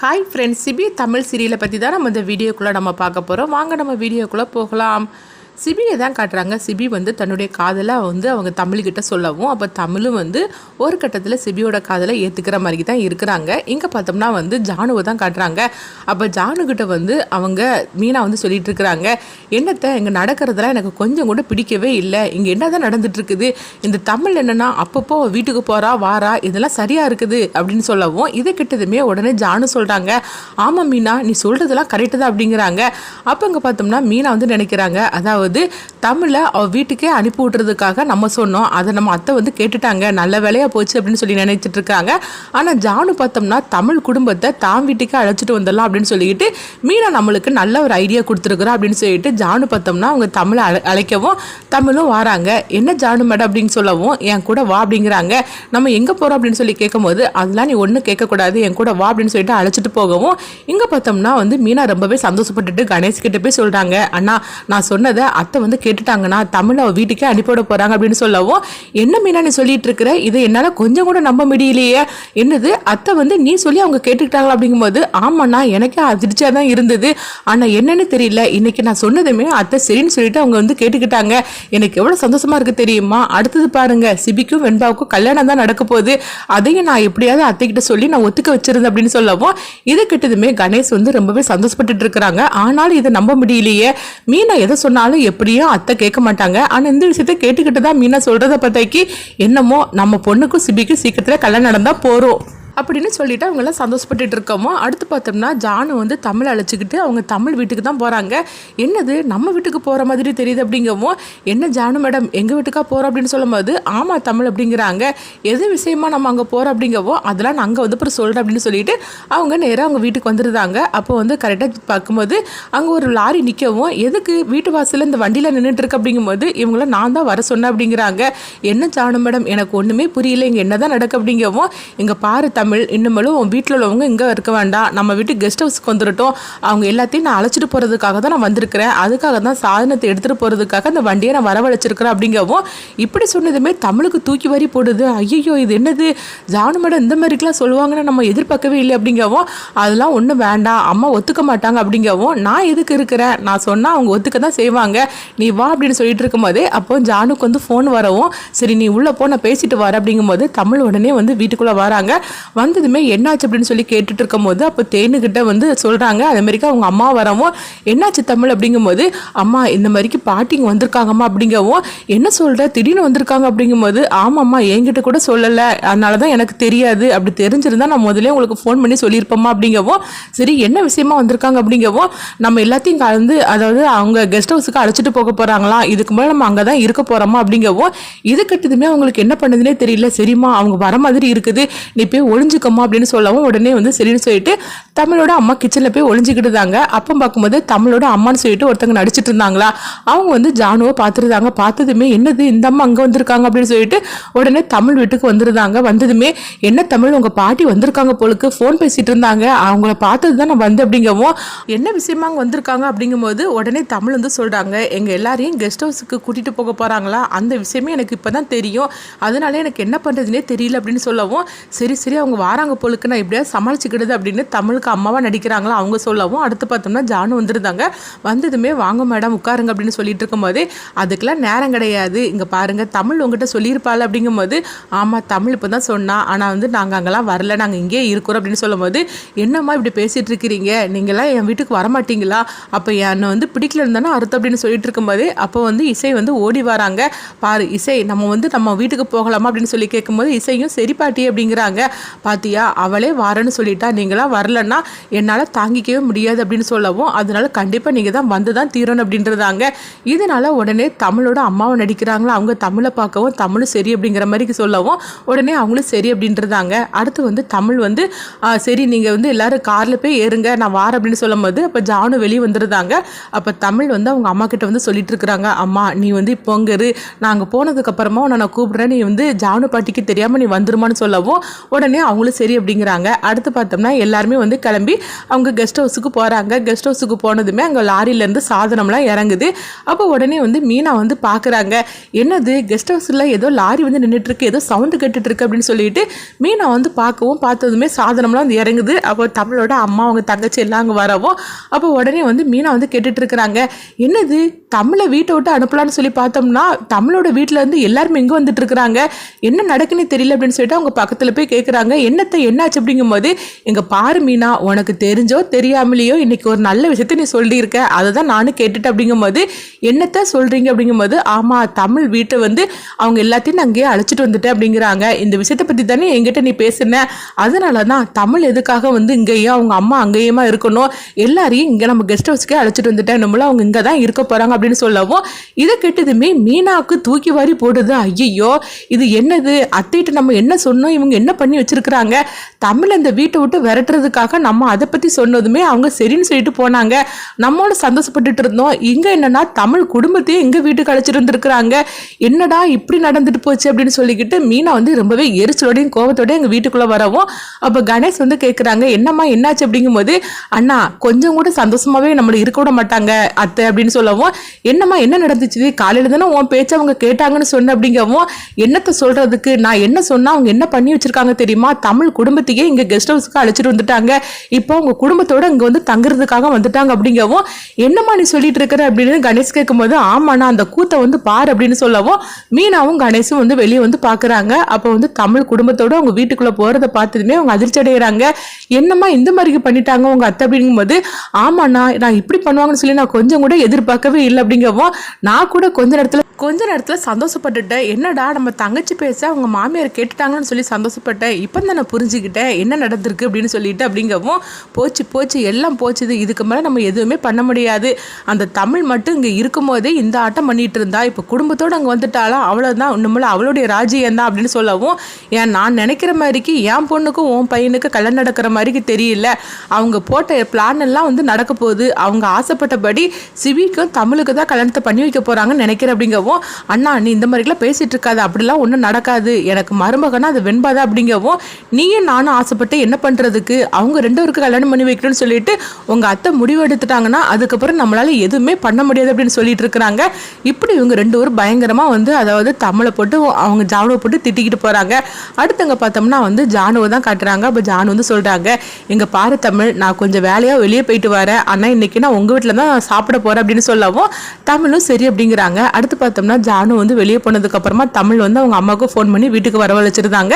Hi friends CP Tamil சீரியலை பற்றி தான் நம்ம இந்த வீடியோக்குள்ளே நம்ம பார்க்க போகிறோம் வாங்க நம்ம வீடியோக்குள்ளே போகலாம். சிபியை தான் காட்டுறாங்க. சிபி வந்து தன்னுடைய காதலை வந்து அவங்க தமிழ்கிட்ட சொல்லவும் அப்போ தமிழும் வந்து ஒரு கட்டத்தில் சிபியோட காதலை ஏற்றுக்கிற மாதிரி தான் இருக்கிறாங்க. இங்கே பார்த்தோம்னா வந்து ஜானுவை தான் காட்டுறாங்க. அப்போ ஜானுக்கிட்ட வந்து அவங்க மீனா வந்து சொல்லிட்டு இருக்கிறாங்க. என்னத்தை இங்கே நடக்கிறதெல்லாம் எனக்கு கொஞ்சம் கூட பிடிக்கவே இல்லை. இங்கே என்ன தான் நடந்துட்டு இருக்குது இந்த தமிழ் என்னன்னா அப்பப்போ வீட்டுக்கு போகிறா வாரா இதெல்லாம் சரியாக இருக்குது அப்படின்னு சொல்லவும் இதை கிட்டதுமே உடனே ஜானு சொல்கிறாங்க ஆமாம் மீனா நீ சொல்கிறதெல்லாம் கரெக்டு தான் அப்படிங்கிறாங்க. அப்போ இங்கே பார்த்தோம்னா மீனா வந்து நினைக்கிறாங்க. அதாவது தமிழை அவ வீட்டுக்கே அனுப்பி விட்றதுக்காக நம்ம சொன்னோம். அதை நம்ம அத்தை வந்து கேட்டுட்டாங்க. நல்ல வேலையாக போச்சு அப்படின்னு சொல்லி நினைச்சிட்டு இருக்காங்க. ஆனால் ஜானு பார்த்தோம்னா தமிழ் குடும்பத்தை தாம் வீட்டுக்கே அழைச்சிட்டு வந்துடலாம் அப்படின்னு சொல்லிட்டு மீனா நம்மளுக்கு நல்ல ஒரு ஐடியா கொடுத்துருக்குறா அப்படின்னு சொல்லிட்டு ஜானு பார்த்தோம்னா அவங்க தமிழை அழை அழைக்கவும் தமிழும் வராங்க. என்ன ஜானு மேடம்? அப்படின்னு சொல்லவும் என் கூட வா அப்படிங்கிறாங்க. நம்ம எங்கே போகிறோம் அப்படின்னு சொல்லி கேட்கும்போது அதெல்லாம் நீ ஒன்றும் கேட்கக்கூடாது என் கூட வா அப்படின்னு சொல்லிட்டு அழைச்சிட்டு போகவும் இங்கே பார்த்தோம்னா வந்து மீனா ரொம்பவே சந்தோஷப்பட்டுட்டு கணேஷ் கிட்ட போய் சொல்கிறாங்க அண்ணா நான் சொன்னதை அத்தை வந்து கேட்டுட்டாங்கன்னா தமிழ் அவள் வீட்டுக்கே அனுப்பிவிட போகிறாங்க அப்படின்னு சொல்லவும் என்ன மீனா நீ சொல்லிட்டு இருக்கிற? இதை என்னால் கொஞ்சம் கூட நம்ப முடியலையே. என்னது? அத்தை வந்து நீ சொல்லி அவங்க கேட்டுக்கிட்டாங்களா? அப்படிங்கும்போது ஆமாண்ணா எனக்கே அதிர்ச்சியாக தான் இருந்தது. ஆனால் என்னன்னு தெரியல. இன்னைக்கு நான் சொன்னதுமே அத்தை சரின்னு சொல்லிட்டு அவங்க வந்து கேட்டுக்கிட்டாங்க. எனக்கு எவ்வளோ சந்தோஷமா இருக்கு தெரியுமா? அடுத்தது பாருங்க. சிபிக்கும் வெண்பாவுக்கும் கல்யாணம் தான் நடக்க போகுது. அதையும் நான் எப்படியாவது அத்தைக்கிட்ட சொல்லி நான் ஒத்துக்க வச்சிருந்தேன் அப்படின்னு சொல்லவும் இதை கிட்டதுமே கணேஷ் வந்து ரொம்பவே சந்தோஷப்பட்டுட்டு இருக்கிறாங்க. ஆனாலும் இதை நம்ப முடியலையே. மீனா எதை சொன்னாலும் எப்படியும் அத்தை கேட்க மாட்டாங்க. ஆனால் இந்த விஷயத்த கேட்டுக்கிட்டு தான் மீனா சொல்கிறத பார்த்தாக்கி என்னமோ நம்ம பொண்ணுக்கும் சிபிக்கும் சீக்கிரத்தில் கல்யாணம் நடந்தால் போகிறோம் அப்படின்னு சொல்லிட்டு அவங்கெல்லாம் சந்தோஷப்பட்டுட்டு இருக்கோமோ அடுத்து பார்த்தோம்னா ஜானு வந்து தமிழ் அழைச்சிக்கிட்டு அவங்க தமிழ் வீட்டுக்கு தான் போகிறாங்க என்னது நம்ம வீட்டுக்கு போகிற மாதிரி தெரியுது அப்படிங்கவும் என்ன ஜானு மேடம் எங்கள் வீட்டுக்கா போகிறோம் அப்படின்னு சொல்லும்போது ஆமாம் தமிழ் அப்படிங்கிறாங்க. எது விஷயமா நம்ம அங்கே போகிறோம் அப்படிங்கவோ அதெல்லாம் நான் அங்கே வந்து அப்புறம் சொல்கிறேன் அப்படின்னு சொல்லிட்டு அவங்க நேராக அவங்க வீட்டுக்கு வந்துருந்தாங்க. அப்போ வந்து கரெக்டாக பார்க்கும்போது அங்கே ஒரு லாரி நிற்கவும் எதுக்கு வீட்டு வாசலில் இந்த வண்டியில் நின்றுட்டு இருக்கு அப்படிங்கும்போது இவங்கள நான் தான் வர சொன்னேன் அப்படிங்கிறாங்க. என்ன ஜானு மேடம் எனக்கு ஒன்றுமே புரியல இங்கே என்ன தான் நடக்கு அப்படிங்கவும் இங்கே பாரு தமிழ் தமிழ் இன்னுமேலும் உன் வீட்டில் உள்ளவங்க இங்கே இருக்க வேண்டாம். நம்ம வீட்டு கெஸ்ட் ஹவுஸ்க்கு வந்துடட்டும் அவங்க எல்லாத்தையும் நான் அழைச்சிட்டு போகிறதுக்காக தான் நான் வந்திருக்கிறேன். அதுக்காக தான் சாதனத்தை எடுத்துகிட்டு போகிறதுக்காக அந்த வண்டியை நான் வரவழைச்சிருக்கிறேன் அப்படிங்கவும் இப்படி சொன்னதுமே தமிழுக்கு தூக்கி வரி போடுது. ஐயோ இது என்னது? ஜானு மேடம் இந்த மாதிரிக்கெலாம் சொல்லுவாங்கன்னு நம்ம எதிர்பார்க்கவே இல்லை அப்படிங்கவும் அதெல்லாம் ஒன்றும் வேண்டாம். அம்மா ஒத்துக்க மாட்டாங்க அப்படிங்கவும் நான் எதுக்கு இருக்கிறேன்? நான் சொன்னால் அவங்க ஒத்துக்க தான் செய்வாங்க. நீ வா அப்படின்னு சொல்லிட்டு இருக்கும்போதே அப்போ ஜானுக்கு வந்து ஃபோன் வரவும் சரி நீ உள்ளே போ நான் பேசிட்டு வர அப்படிங்கும்போது தமிழ் உடனே வந்து வீட்டுக்குள்ளே வராங்க. வந்ததுமே என்னாச்சு அப்படின்னு சொல்லி கேட்டுட்டு இருக்கும்போது அப்போ தேனுக்கிட்ட வந்து சொல்கிறாங்க அதே மாதிரிக்கு அவங்க அம்மா வரவும் என்னாச்சு தமிழ்? அப்படிங்கும்போது அம்மா இந்த மாதிரிக்கு பாட்டிங்க வந்திருக்காங்கம்மா அப்படிங்கவும் என்ன சொல்கிற திடீர்னு வந்திருக்காங்க அப்படிங்கும்போது ஆமாம்மா என்கிட்ட கூட சொல்லலை. அதனால தான் எனக்கு தெரியாது. அப்படி தெரிஞ்சிருந்தா நான் முதல்ல உங்களுக்கு ஃபோன் பண்ணி சொல்லியிருப்போம்மா அப்படிங்கவும் சரி என்ன விஷயமா வந்திருக்காங்க? அப்படிங்கவும் நம்ம எல்லாத்தையும் கலந்து அதாவது அவங்க கெஸ்ட் ஹவுஸுக்கு அழைச்சிட்டு போக போகிறாங்களாம் இதுக்கு மேலே நம்ம அங்கே தான் இருக்க போகிறோமா அப்படிங்கவும் இது கட்டதுமே அவங்களுக்கு என்ன பண்ணுதுன்னே தெரியல. சரிம்மா அவங்க வர மாதிரி இருக்குது. நீ போய் ஒளிஞ்சுக்கம்மா அப்படின்னு சொல்லவும் உடனே வந்து சரின்னு சொல்லிட்டு தமிழோட அம்மா கிச்சனில் போய் ஒளிஞ்சுக்கிட்டுதாங்க அப்போ பார்க்கும்போது தமிழோட அம்மான்னு சொல்லிட்டு ஒருத்தங்க நடிச்சிட்டு இருந்தாங்களா? அவங்க வந்து ஜானுவை பார்த்துருந்தாங்க. பார்த்ததுமே என்னது இந்த அம்மா அங்கே வந்திருக்காங்க அப்படின்னு சொல்லிட்டு உடனே தமிழ் வீட்டுக்கு வந்திருந்தாங்க. வந்ததுமே என்ன தமிழ் உங்கள் பாட்டி வந்திருக்காங்க போலுக்கு ஃபோன் பேசிட்டு இருந்தாங்க. அவங்கள பார்த்தது தான் நான் வந்து அப்படிங்கவும் என்ன விஷயமா அங்கே வந்திருக்காங்க அப்படிங்கும்போது உடனே தமிழ் வந்து சொல்கிறாங்க எங்கள் எல்லாரையும் கெஸ்ட் ஹவுஸுக்கு கூட்டிகிட்டு போக போகிறாங்களா அந்த விஷயமே எனக்கு இப்போ தான் தெரியும். அதனால எனக்கு என்ன பண்ணுறதுனே தெரியல அப்படின்னு சொல்லவும் சரி சரி அவங்க வாராங்க போலுக்கு நான் எப்படியா சமாளிச்சுக்கிடுது அப்படின்னு தமிழுக்கு அம்மாவாக நடிக்கிறாங்களா அவங்க சொல்லவும் அடுத்து பார்த்தோம்னா ஜானு வந்திருந்தாங்க. வந்ததுமே வாங்க மேடம் உட்காருங்க அப்படின்னு சொல்லிட்டு இருக்கும்போது அதுக்கெல்லாம் நேரம் கிடையாது. இங்கே பாருங்கள் தமிழ் உங்ககிட்ட சொல்லியிருப்பாள் அப்படிங்கும்போது ஆமாம் தமிழ் இப்போ தான் சொன்னா ஆனால் வந்து நாங்கள் அங்கெல்லாம் வரல நாங்கள் இங்கேயே இருக்கிறோம் அப்படின்னு சொல்லும்போது என்னம்மா இப்படி பேசிகிட்டு இருக்கிறீங்க? நீங்களாம் என் வீட்டுக்கு வரமாட்டீங்களா? அப்போ என்னை வந்து பிடிக்கல இருந்தானே அறுத்து அப்படின்னு சொல்லிட்டு இருக்கும்போது அப்போ வந்து இசை வந்து ஓடி வராங்க. பாரு இசை நம்ம வந்து நம்ம வீட்டுக்கு போகலாமா அப்படின்னு சொல்லி கேட்கும்போது இசையும் சரி பாட்டி அப்படிங்கிறாங்க. பாத்தியா? அவளே வரேன்னு சொல்லிட்டா. நீங்களாம் வரலன்னா என்னால் தாங்கிக்கவே முடியாது அப்படின்னு சொல்லவும் அதனால கண்டிப்பாக நீங்கள் தான் வந்து தான் தீரணும் அப்படின்றதாங்க. இதனால உடனே தமிழோட அம்மாவை நடிக்கிறாங்களா? அவங்க தமிழை பார்க்கவும் தமிழும் சரி அப்படிங்கிற மாதிரி சொல்லவும் உடனே அவங்களும் சரி அப்படின்றதாங்க. அடுத்து வந்து தமிழ் வந்து சரி நீங்கள் வந்து எல்லாரும் காரில் போய் ஏறுங்க நான் வாரேன் அப்படின்னு சொல்லும்போது அப்போ ஜானு வெளியே வந்துருந்தாங்க அப்போ தமிழ் வந்து அவங்க அம்மா கிட்ட வந்து சொல்லிட்டு இருக்கிறாங்க அம்மா நீ வந்து இப்போ அங்கே இரு. நாங்கள் போனதுக்கப்புறமா உன்னை நான் கூப்பிட்றேன். நீ வந்து ஜானு பாட்டிக்கு தெரியாமல் நீ வந்துருமான்னு சொல்லவும் உடனே அவங்களும் சரி அப்படிங்கிறாங்க. அடுத்து பார்த்தோம்னா எல்லாருமே வந்து கிளம்பி அவங்க கெஸ்ட் ஹவுஸுக்கு போகிறாங்க கெஸ்ட் ஹவுஸுக்கு போனதுமே அங்கே லாரியிலேருந்து சாதனம்லாம் இறங்குது. அப்போ உடனே வந்து மீனா வந்து பார்க்குறாங்க என்னது? கெஸ்ட் ஹவுஸில் ஏதோ லாரி வந்து நின்றுட்டுருக்கு ஏதோ சவுண்டு கேட்டுட்ருக்கு அப்படின்னு சொல்லிட்டு மீனா வந்து பார்க்கவும் பார்த்ததுமே சாதனம்லாம் வந்து இறங்குது. அப்போ தமிழோட அம்மா அவங்க தங்கச்சி எல்லாம் அங்கே வரவும் அப்போ உடனே வந்து மீனா வந்து கேட்டுட்ருக்குறாங்க என்னது? தமிழை வீட்டை விட்டு அனுப்பலான்னு சொல்லி பார்த்தோம்னா தமிழோட வீட்டில் இருந்து எல்லாருமே இங்கே வந்துட்டு இருக்கிறாங்க என்ன நடக்குன்னு தெரியல அப்படின்னு சொல்லிட்டு அவங்க பக்கத்தில் போய் கேட்குறாங்க என்னத்தை என்னாச்சு அப்படிங்கும்போது எங்க பாரு மீனா உனக்கு தெரிஞ்சோ தெரியாமலேயோ இன்னைக்கு ஒரு நல்ல விஷயத்த நீ சொல்லியிருக்க. அதை தான் நானும் கேட்டுட்டு அப்படிங்கும்போது என்னத்த சொல்றீங்க அப்படிங்கும்போது ஆமா தமிழ் வீட்டை வந்து அவங்க எல்லாத்தையும் நான் அங்கேயே அழைச்சிட்டு வந்துட்டேன் அப்படிங்கிறாங்க. இந்த விஷயத்தை பத்தி தானே என்கிட்ட நீ பேசுன. அதனால தான் தமிழ் எதுக்காக வந்து இங்கேயோ அவங்க அம்மா அங்கேயுமா இருக்கணும். எல்லாரையும் இங்கே நம்ம கெஸ்ட் ஹவுஸ்க்கே அழைச்சிட்டு வந்துட்டேன். நம்மளும் அவங்க இங்கே தான் இருக்க போறாங்க அப்படின்னு சொல்லவும் இதை கேட்டதுமே மீனாவுக்கு தூக்கி வாரி போடுது. ஐயோ இது என்னது? அத்தைகிட்ட நம்ம என்ன சொன்னோம்? இவங்க என்ன பண்ணி இருக்கிறாங்க. தமிழ் இந்த வீட்டை விட்டு விரட்டுறதுக்காக நம்ம அதை பற்றி சொன்னதுமே அவங்க சரின்னு சொல்லிட்டு போனாங்க. நம்மளோட சந்தோஷப்பட்டுட்டு இருந்தோம். இங்கே என்னன்னா தமிழ் குடும்பத்தையும் எங்கள் வீட்டுக்கு அழைச்சிட்டு வந்திருக்கிறாங்க. என்னடா இப்படி நடந்துட்டு போச்சு அப்படின்னு சொல்லிக்கிட்டு மீனா வந்து ரொம்பவே எரிச்சலோடையும் கோபத்தோடையும் எங்கள் வீட்டுக்குள்ளே வரவும் அப்போ கணேஷ் வந்து கேட்குறாங்க என்னம்மா என்னாச்சு? அப்படிங்கும்போது அண்ணா கொஞ்சம் கூட சந்தோஷமாகவே நம்மளை இருக்க விட மாட்டாங்க அத்தை அப்படின்னு சொல்லவும் என்னம்மா என்ன நடந்துச்சு? காலையில் தானே உன் பேச்சு அவங்க கேட்டாங்கன்னு சொன்ன அப்படிங்கவும் என்னத்தை சொல்கிறதுக்கு நான் என்ன சொன்னால் அவங்க என்ன பண்ணி வச்சுருக்காங்க தெரியுமா? தமிழ் குடும்பத்தையே இங்கே கெஸ்ட் ஹவுஸ்க்கு அழைச்சிட்டு வந்துட்டாங்க. இப்போ உங்கள் குடும்பத்தோட இங்கே வந்து தங்குறதுக்காக வந்துட்டாங்க அப்படிங்கவும் என்னம்மா நீ சொல்லிட்டு இருக்கிற அப்படின்னு கணேஷ் கேட்கும்போது ஆமாண்ணா அந்த கூத்தை வந்து பார் அப்படின்னு சொல்லவும் மீனாவும் கணேஷும் வந்து வெளியே வந்து பார்க்குறாங்க அப்போ வந்து தமிழ் குடும்பத்தோட அவங்க வீட்டுக்குள்ளே போகிறத பார்த்ததுமே அவங்க அதிர்ச்சி அடைகிறாங்க என்னம்மா இந்த மாதிரி பண்ணிட்டாங்க உங்கள் அத்தை அப்படிங்கும்போது ஆமாண்ணா நான் இப்படி பண்ணுவாங்கன்னு சொல்லி நான் கொஞ்சம் கூட எதிர்பார்க்கவே இல்லை அப்படிங்கவும் நான் கூட கொஞ்ச நேரத்தில் கொஞ்ச நேரத்தில் சந்தோஷப்பட்டுட்டேன். என்னடா நம்ம தங்கச்சி பேச அவங்க மாமியார் கேட்டுட்டாங்கன்னு சொல்லி சந்தோஷப்பட்டேன். இப்போ தான் நான் புரிஞ்சுக்கிட்டேன். என்ன நடந்திருக்கு அப்படின்னு சொல்லிட்டு அப்படிங்கவும் போச்சு போச்சு எல்லாம் போச்சுது. இதுக்கு மேலே நம்ம எதுவுமே பண்ண முடியாது. அந்த தமிழ் மட்டும் இங்கே இருக்கும்போதே இந்த ஆட்டம் பண்ணிட்டு இருந்தா இப்போ குடும்பத்தோடு அங்கே வந்துட்டாலும் அவ்வளோதான் இன்னும் அவளுடைய ராஜ்யம் தான் அப்படின்னு சொல்லவும் ஏன் நான் நினைக்கிற மாதிரிக்கு என் பொண்ணுக்கும் உன் பையனுக்கு கல்யாணம் நடக்கிற மாதிரிக்கு தெரியல. அவங்க போட்ட பிளான் எல்லாம் வந்து நடக்க போகுது. அவங்க ஆசைப்பட்டபடி சிவிக்கும் தமிழுக்கு தான் கல்யாணத்தை பண்ணி வைக்க போகிறாங்கன்னு நினைக்கிறேன் அப்படிங்கவும் அண்ணா நீ இந்த மாதிரிலாம் பேசிட்டு இருக்காது. அப்படிலாம் ஒன்றும் நடக்காது. எனக்கு மருமகனா அது வெண்பாதா அப்படிங்கவும் நீயும் நானும் ஆசைப்பட்டு என்ன பண்ணுறதுக்கு அவங்க ரெண்டு பேருக்கு கல்யாணம் பண்ணி வைக்கணும்னு சொல்லிட்டு உங்கள் அத்தை முடிவு எடுத்துட்டாங்கன்னா அதுக்கப்புறம் நம்மளால் எதுவுமே பண்ண முடியாது அப்படின்னு சொல்லிட்டு இருக்கிறாங்க. இப்படி இவங்க ரெண்டு பேரும் பயங்கரமாக வந்து அதாவது தமிழை போட்டு அவங்க ஜானுவை போட்டு திட்டிக்கிட்டு போகிறாங்க அடுத்தவங்க பார்த்தோம்னா வந்து ஜானுவை தான் காட்டுறாங்க. அப்போ ஜானு வந்து சொல்கிறாங்க எங்கள் பாரு தமிழ் நான் கொஞ்சம் வேலையாக வெளியே போயிட்டு வரேன். ஆனால் இன்னைக்கு நான் உங்கள் வீட்டில் தான் சாப்பிட போகிறேன் அப்படின்னு சொல்லவும் தமிழும் சரி அப்படிங்கிறாங்க. அடுத்து பார்த்தோம்னா ஜானு வந்து வெளியே போனதுக்கப்புறமா தமிழ் வந்து அவங்க அம்மாவுக்கு ஃபோன் பண்ணி வீட்டுக்கு வரவழைச்சிருந்தாங்க.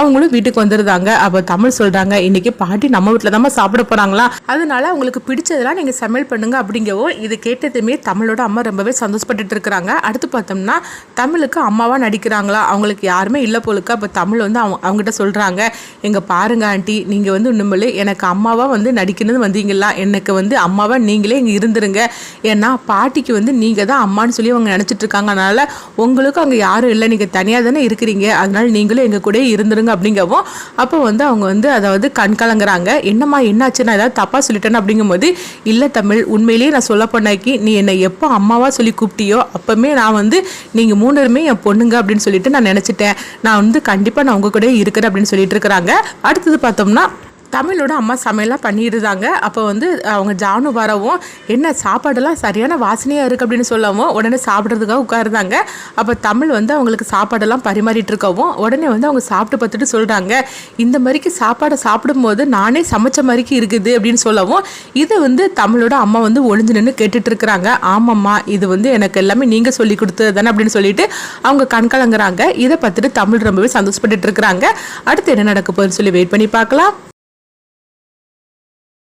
அவங்களும் வீட்டுக்கு வந்துருந்தாங்க. அப்போ தமிழ் சொல்கிறாங்க இன்னைக்கு பாட்டி நம்ம வீட்டில் தான் சாப்பிட போகிறாங்களா அதனால அவங்களுக்கு பிடிச்சதெல்லாம் நீங்கள் சமையல் பண்ணுங்க அப்படிங்கவும் இது கேட்டதுமே தமிழோட அம்மா ரொம்பவே சந்தோஷப்பட்டுட்டு இருக்கிறாங்க. அடுத்து பார்த்தோம்னா தமிழுக்கு அம்மாவா நடிக்கிறாங்களா? அவங்களுக்கு யாருமே இல்லை போலுக்கு. அப்போ தமிழ் வந்து அவங்க அவங்ககிட்ட சொல்கிறாங்க எங்கள் பாருங்க ஆண்டி நீங்கள் வந்து இன்னுமே எனக்கு அம்மாவா வந்து நடிக்கணும்னு வந்தீங்களா? எனக்கு வந்து அம்மாவா நீங்களே இங்கே இருந்துருங்க. ஏன்னா பாட்டிக்கு வந்து நீங்கள் தான் அம்மான்னு சொல்லி அவங்க நினச்சிட்டு இருக்காங்க. அதனால உங்களுக்கு அங்கே யாரும் இல்லை. நீங்கள் தனியாக தானே இருக்கிறீங்க. அதனால நீங்களும் எங்கள் கூட இருந்துருங்க அப்படிங்கவும் அப்போ வந்து அவங்க வந்து அதாவது கண் கலங்குறாங்க. என்னம்மா என்னாச்சு? நான் ஏதாவது தப்பாக சொல்லிட்டேன்னு அப்படிங்கும்போது இல்லை தமிழ் உண்மையிலேயே நான் சொல்ல போனாக்கி நீ என்னை எப்போ அம்மாவாக சொல்லி கூப்பிட்டியோ அப்போமே நான் வந்து நீங்கள் மூணுமே என் பொண்ணுங்க அப்படின்னு சொல்லிட்டு நான் நினச்சிட்டேன். நான் வந்து கண்டிப்பாக நான் உங்கள் கூட இருக்கிறேன் அப்படின்னு சொல்லிட்டு இருக்கிறாங்க. அடுத்தது பார்த்தோம்னா தமிழோட அம்மா சமையல்லாம் பண்ணியிருந்தாங்க அப்போ வந்து அவங்க ஜானு வரவும் என்ன சாப்பாடெல்லாம் சரியான வாசனையாக இருக்குது அப்படின்னு சொல்லவும் உடனே சாப்பிட்றதுக்காக உட்காருந்தாங்க அப்போ தமிழ் வந்து அவங்களுக்கு சாப்பாடெல்லாம் பரிமாறிட்டு இருக்கவும் உடனே வந்து அவங்க சாப்பிட்டு பார்த்துட்டு சொல்கிறாங்க இந்த மாதிரிக்கு சாப்பாடை சாப்பிடும்போது நானே சமைச்ச மாதிரிக்கு இருக்குது அப்படின்னு சொல்லவும் இதை வந்து தமிழோட அம்மா வந்து ஒளிஞ்சு நின்று கேட்டுட்டு இருக்கிறாங்க. ஆமாம்மா இது வந்து எனக்கு எல்லாமே நீங்கள் சொல்லி கொடுத்தது தானே அப்படின்னு சொல்லிட்டு அவங்க கண்கலங்குறாங்க இதை பார்த்துட்டு தமிழ் ரொம்பவே சந்தோஷப்பட்டு இருக்கிறாங்க. அடுத்து என்ன நடக்க போகுதுன்னு சொல்லி வெயிட் பண்ணி பார்க்கலாம்.